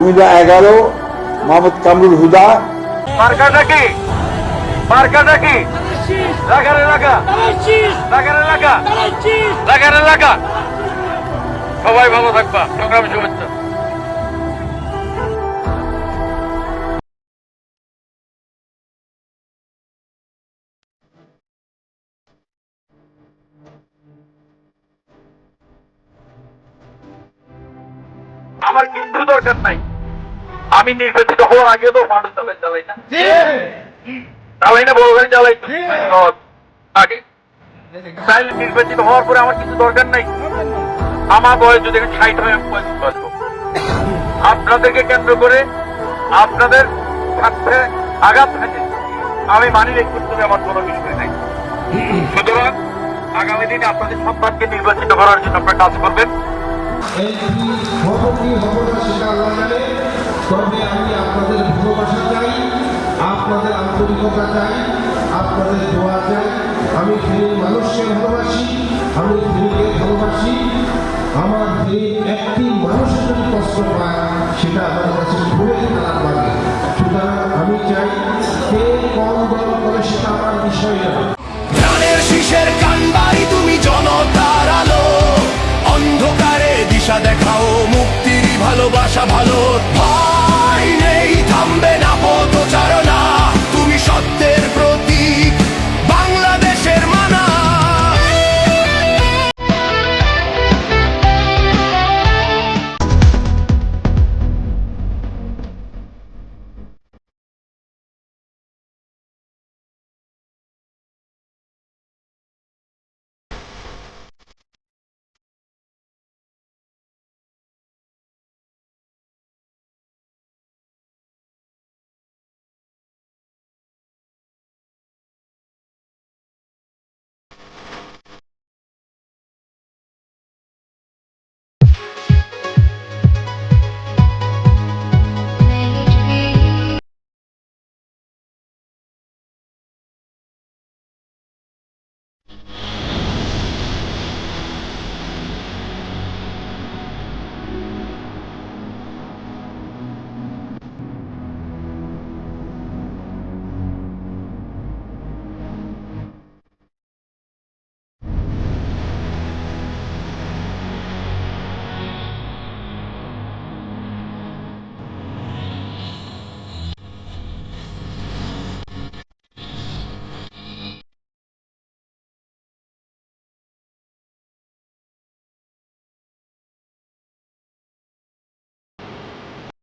কুমিল্লা এগারো, মোহাম্মদ কামরুল হুদা। রাখার এলাকা। রাখার এলাকা। এলাকা। সবাই ভালো থাকবা। আমার কিন্তু দরকার নাই। আমি নির্বাচিত হওয়ার আগে তো মানুষ চালাই চালাই না। চালাই না বড় গাড়ি চালাই আগে। নির্বাচিত হওয়ার পরে আমার কিছু দরকার নাই। আমার বয়স যদি ষাট হয় আমি বাঁচবো আপনাদেরকে কেন্দ্র করে আপনাদের স্বার্থে আঘাত থাকে। আমি মানি রেখে তুমি আমার কোনো বিষয় নাই। সুতরাং আগামী দিনে আপনাদের সন্তানকে নির্বাচিত করার জন্য আপনারা কাজ করবেন। তবে আমি আপনাদের ভালোবাসা চাই, আপনাদের আন্তরিকতা চাই, আপনাদের দোয়া চাই। আমি ফেনীর মানুষকে ভালোবাসি, আমি ফেনীকে ভালোবাসি। আমার ফেনীর একটি মানুষের যদি কষ্ট পায়, সেটা আমার কাছে খুবই খারাপ লাগে। সুতরাং আমি চাই কে কম দল করে সেটা আমার বিষয় না। শীষের কানবাড়ি তুমি জনতার আলো। অন্ধকারে দিশা দেখাও, মুক্তির ভালোবাসা ভালো।